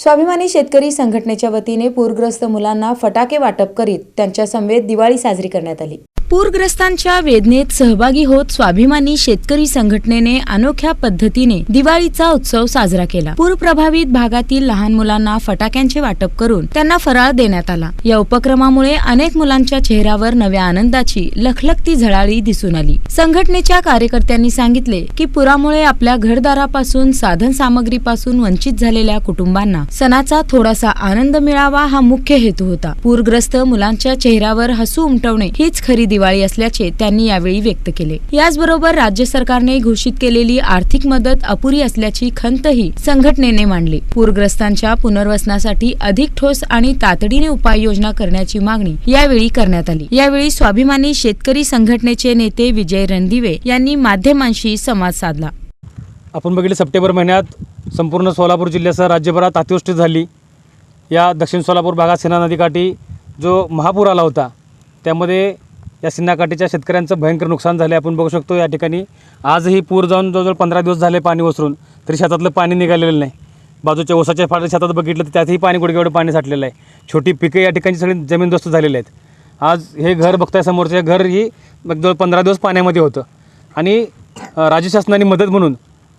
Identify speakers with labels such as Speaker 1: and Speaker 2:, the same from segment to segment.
Speaker 1: स्वाभिमानी शेतकरी संघटनेच्या वतीने पूरग्रस्त मुलांना फटाके वाटप करीत त्यांच्या समवेत दिवाळी साजरी करण्यात आली. पूरग्रस्तांच्या वेदनेत सहभागी होत स्वाभिमानी शेतकरी संघटनेने अनोख्या पद्धतीने दिवाळीचा उत्सव साजरा केला. पूर प्रभावित भागातील लहान मुलांना फटाक्यांचे वाटप करून त्यांना फराळ देण्यात आला. या उपक्रमामुळे अनेक मुलांच्या चेहऱ्यावर नव्या आनंदाची लखलखती झळाळी दिसून आली. संघटनेच्या कार्यकर्त्यांनी सांगितले की पुरामुळे आपल्या घरदारापासून साधन सामग्रीपासून वंचित झालेल्या कुटुंबांना सणाचा थोडासा आनंद मिळावा हा मुख्य हेतू होता. पूरग्रस्त मुलांच्या चेहऱ्यावर हसू उमटवणे हीच खरी दिवाळी दिवाळी असल्याचे त्यांनी यावेळी व्यक्त केले. याचबरोबर राज्य सरकारने घोषित केलेली आर्थिक मदत अपुरी असल्याची खंतही संघटनेने मांडली. पूरग्रस्तांच्या पुनर्वसनासाठी अधिक ठोस आणि तातडीने उपाययोजना करण्याची मागणी यावेळी करण्यात आली. यावेळी स्वाभिमानी शेतकरी संघटनेचे नेते विजय रणदिवे यांनी माध्यमांशी संवाद साधला.
Speaker 2: आपण बघितले सप्टेंबर महिन्यात संपूर्ण सोलापूर जिल्ह्यासह राज्यभरात अतिवृष्टी झाली. या दक्षिण सोलापूर भागात सेना नदीकाठी जो महापूर आला होता त्यामध्ये या सिन्हाकाठीच्या शेतकऱ्यांचं भयंकर नुकसान झाले आपण बघू शकतो या ठिकाणी आजही पूर जाऊन जवळजवळ पंधरा दिवस झाले पाणी ओसरून तरी शेतातलं पाणी निघालेलं नाही. बाजूच्या ओसाच्या फाटे शेतात बघितलं तर त्यातही पाणी गुडघेवढं पाणी साठलेलं आहे. छोटी पिके या ठिकाणी सगळी जमीनदोस्त झालेले आहेत. आज हे घर बघताय समोरचं हे घर ही जवळ पंधरा दिवस पाण्यामध्ये होतं. आणि राज्य शासनाने मदत म्हणून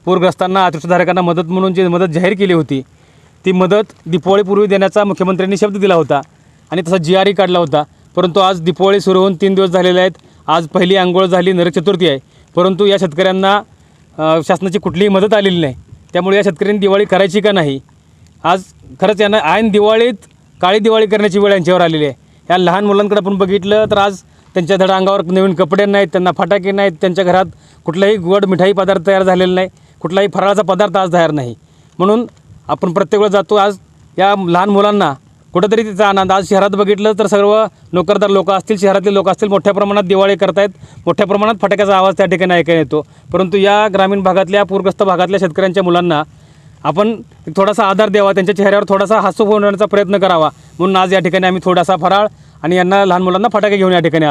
Speaker 2: पूरग्रस्तांना अतिवृष्टधारकांना मदत म्हणून जी मदत जाहीर केली होती ती मदत दिपावळीपूर्वी देण्याचा मुख्यमंत्र्यांनी शब्द दिला होता आणि तसा जी आर ई काढला होता. परंतु आज दीपावळी सुरू होऊन तीन दिवस झालेले आहेत. आज पहिली आंघोळ झाली नरक चतुर्थी आहे. परंतु या शेतकऱ्यांना शासनाची कुठलीही मदत आलेली नाही. त्यामुळे या शेतकऱ्यांनी दिवाळी करायची का नाही? आज खरंच यांना ऐन दिवाळीत काळी दिवाळी करण्याची वेळ यांच्यावर आलेली आहे. या लहान मुलांकडे आपण बघितलं तर आज त्यांच्या धड अंगावर नवीन कपडे नाहीत त्यांना फटाके नाहीत त्यांच्या घरात कुठलाही गोड मिठाई पदार्थ तयार झालेला नाही कुठलाही फराळाचा पदार्थ आज तयार नाही. म्हणून आपण प्रत्येक वेळा जातो. आज या लहान मुलांना कुठंतरी तिचा आनंद. आज शहरात बघितलं तर सर्व नोकरदार लोक असतील शहरातले लोक असतील मोठ्या प्रमाणात दिवाळी करतायत. मोठ्या प्रमाणात फटाक्याचा आवाज त्या ठिकाणी ऐकायला येतो. परंतु या ग्रामीण भागातल्या पूरग्रस्त भागातल्या शेतकऱ्यांच्या मुलांना आपण थोडासा आधार द्यावा त्यांच्या चेहऱ्यावर थोडासा हसू होण्याचा प्रयत्न करावा. म्हणून आज या ठिकाणी आम्ही थोडासा फराळ आणि यांना लहान मुलांना फटाके घेऊन या ठिकाणी आलो.